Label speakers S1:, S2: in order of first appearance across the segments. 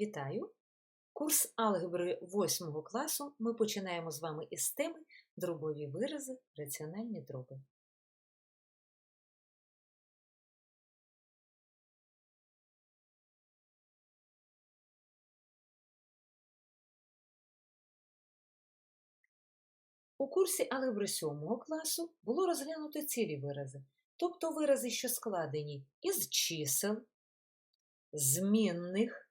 S1: Вітаю! Курс алгебри 8 класу ми починаємо з вами із теми дробові вирази, раціональні дроби. У курсі алгебри 7 класу було розглянуто цілі вирази, тобто вирази, що складені із чисел, змінних,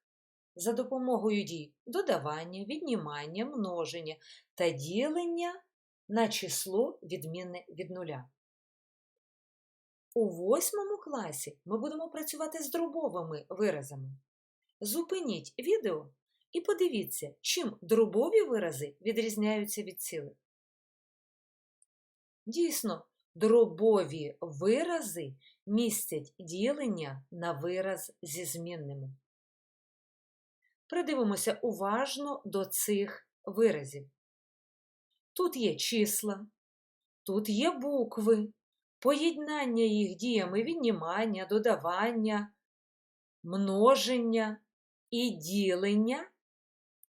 S1: за допомогою дій додавання, віднімання, множення та ділення на число відмінне від нуля. У восьмому класі ми будемо працювати з дробовими виразами. Зупиніть відео і подивіться, чим дробові вирази відрізняються від цілих. Дійсно, дробові вирази містять ділення на вираз зі змінними. Придивимося уважно до цих виразів. Тут є числа, тут є букви, поєднання їх діями віднімання, додавання, множення і ділення.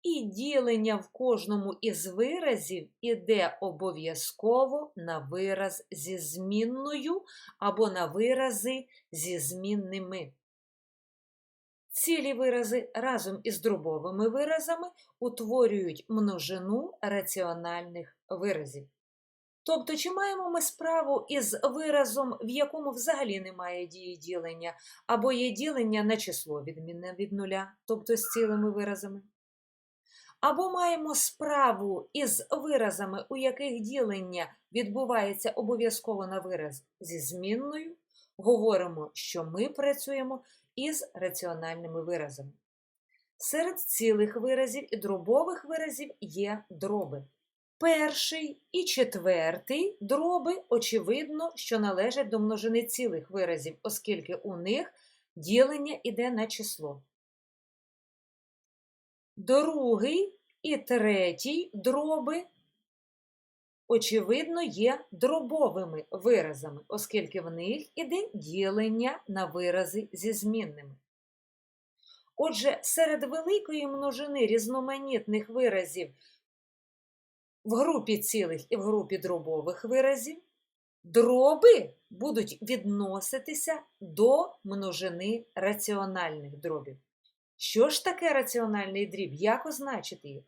S1: І ділення в кожному із виразів іде обов'язково на вираз зі змінною або на вирази зі змінними. Цілі вирази разом із дробовими виразами утворюють множину раціональних виразів. Тобто, чи маємо ми справу із виразом, в якому взагалі немає дії ділення, або є ділення на число відмінне від нуля, тобто з цілими виразами. Або маємо справу із виразами, у яких ділення відбувається обов'язково на вираз зі змінною, говоримо, що ми працюємо із раціональними виразами. Серед цілих виразів і дробових виразів є дроби. Перший і четвертий дроби, очевидно, що належать до множини цілих виразів, оскільки у них ділення йде на число. Другий і третій дроби, очевидно, є дробовими виразами, оскільки в них іде ділення на вирази зі змінними. Отже, серед великої множини різноманітних виразів в групі цілих і в групі дробових виразів дроби будуть відноситися до множини раціональних дробів. Що ж таке раціональний дріб? Як означити їх?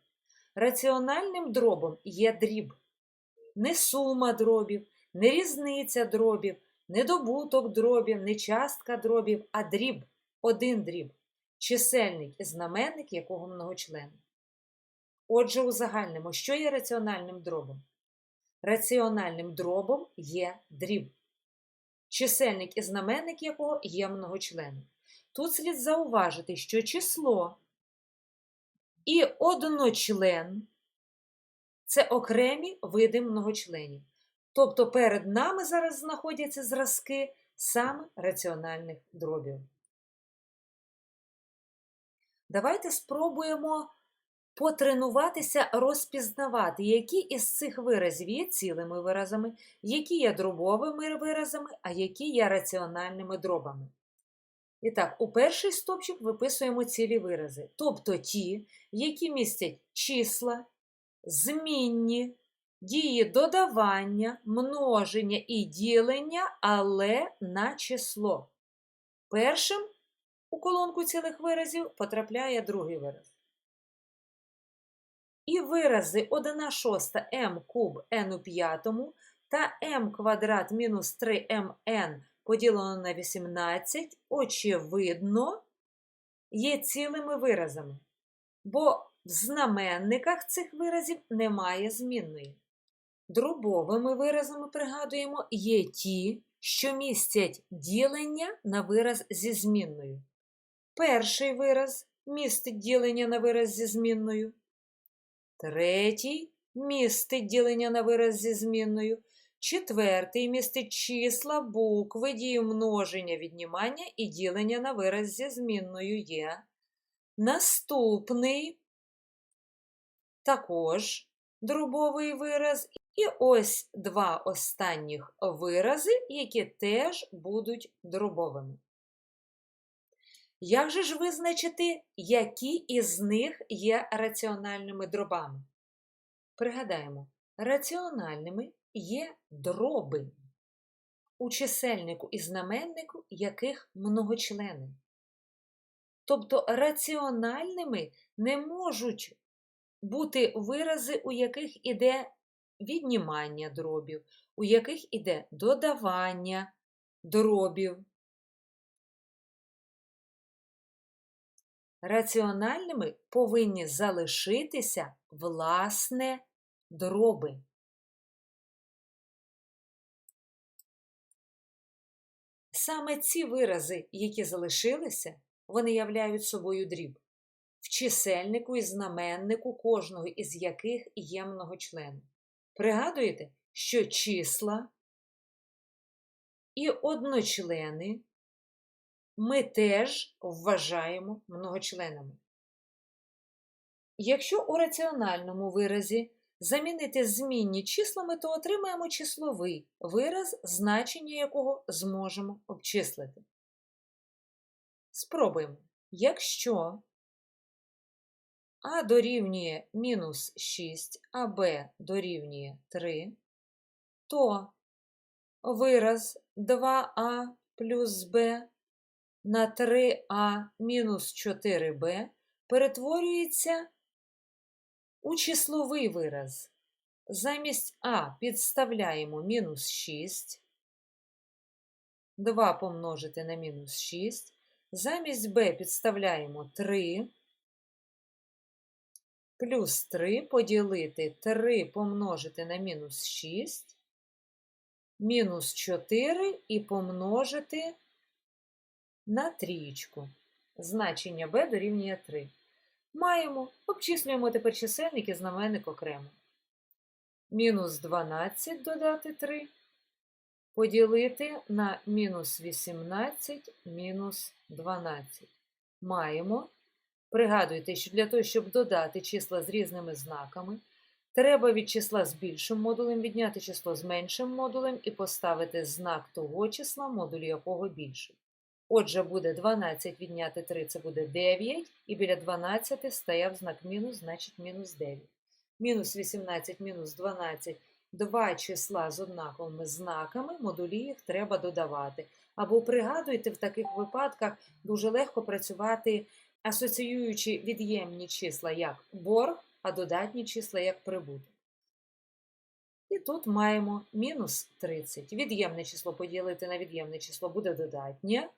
S1: Раціональним дробом є дріб. Не сума дробів, не різниця дробів, не добуток дробів, не частка дробів, а дріб, один дріб, чисельник і знаменник якого многочлен. Отже, узагальнимо, що є раціональним дробом? Раціональним дробом є дріб, чисельник і знаменник якого є многочленом. Тут слід зауважити, що число і одночлен це окремі види многочленів. Тобто перед нами зараз знаходяться зразки саме раціональних дробів. Давайте спробуємо потренуватися розпізнавати, які із цих виразів є цілими виразами, які є дробовими виразами, а які є раціональними дробами. І так, у перший стопчик виписуємо цілі вирази, тобто ті, які містять числа, змінні, дії додавання, множення і ділення, але на число. Першим у колонку цілих виразів потрапляє другий вираз. І вирази 1 шоста m куб n у п'ятому та m квадрат мінус 3mn поділено на 18, очевидно, є цілими виразами, бо в знаменниках цих виразів немає змінної. Дробовими виразами, пригадуємо, є ті, що містять ділення на вираз зі змінною. Перший вираз містить ділення на вираз зі змінною. Третій містить ділення на вираз зі змінною. Четвертий містить числа, букви, дію множення, віднімання і ділення на вираз зі змінною є. Наступний також дробовий вираз. І ось два останніх вирази, які теж будуть дробовими. Як же ж визначити, які із них є раціональними дробами? Пригадаємо, раціональними є дроби, у чисельнику і знаменнику яких многочлени. Тобто раціональними не можуть бути вирази, у яких іде віднімання дробів, у яких іде додавання дробів. Раціональними повинні залишитися власне дроби. Саме ці вирази, які залишилися, вони являють собою дріб, в чисельнику і знаменнику кожного із яких є многочлени. Пригадуєте, що числа і одночлени ми теж вважаємо многочленами. Якщо у раціональному виразі замінити змінні числами, то отримаємо числовий вираз, значення якого зможемо обчислити. Спробуємо. Якщо а дорівнює мінус 6, а Б дорівнює 3, то вираз 2а плюс Б на 3а мінус 4b перетворюється у числовий вираз. Замість А підставляємо мінус 6, 2 помножити на мінус 6. Замість Б підставляємо 3, плюс 3 поділити 3 помножити на мінус 6, мінус 4 і помножити на трієчку. Значення b дорівнює 3. Маємо, обчислюємо тепер чисельник і знаменник окремо. Мінус 12 додати 3, поділити на мінус 18 мінус 12. Маємо. Пригадуйте, що для того, щоб додати числа з різними знаками, треба від числа з більшим модулем відняти число з меншим модулем і поставити знак того числа, модуль якого більший. Отже, буде 12 відняти 3, це буде 9, і біля 12 стояв знак мінус, значить мінус 9. Мінус 18, мінус 12 два числа з однаковими знаками, модулі їх треба додавати. Або пригадуйте, в таких випадках дуже легко працювати, асоціюючи від'ємні числа як борг, а додатні числа як прибуток. І тут маємо мінус 30. Від'ємне число поділити на від'ємне число буде додатнє.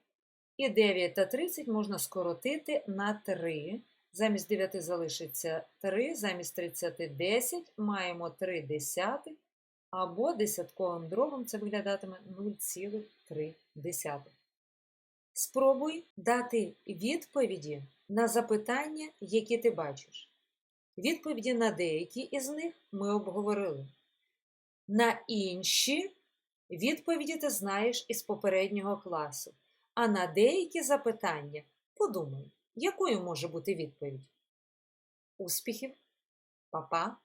S1: І 9 та 30 можна скоротити на 3. Замість 9 залишиться 3, замість 30 10, маємо 3 десятих, або десятковим дробом це виглядатиме 0,3. Спробуй дати відповіді на запитання, які ти бачиш. Відповіді на деякі із них ми обговорили. На інші відповіді ти знаєш із попереднього класу. А на деякі запитання подумай, якою може бути відповідь. Успіхів, Па-па!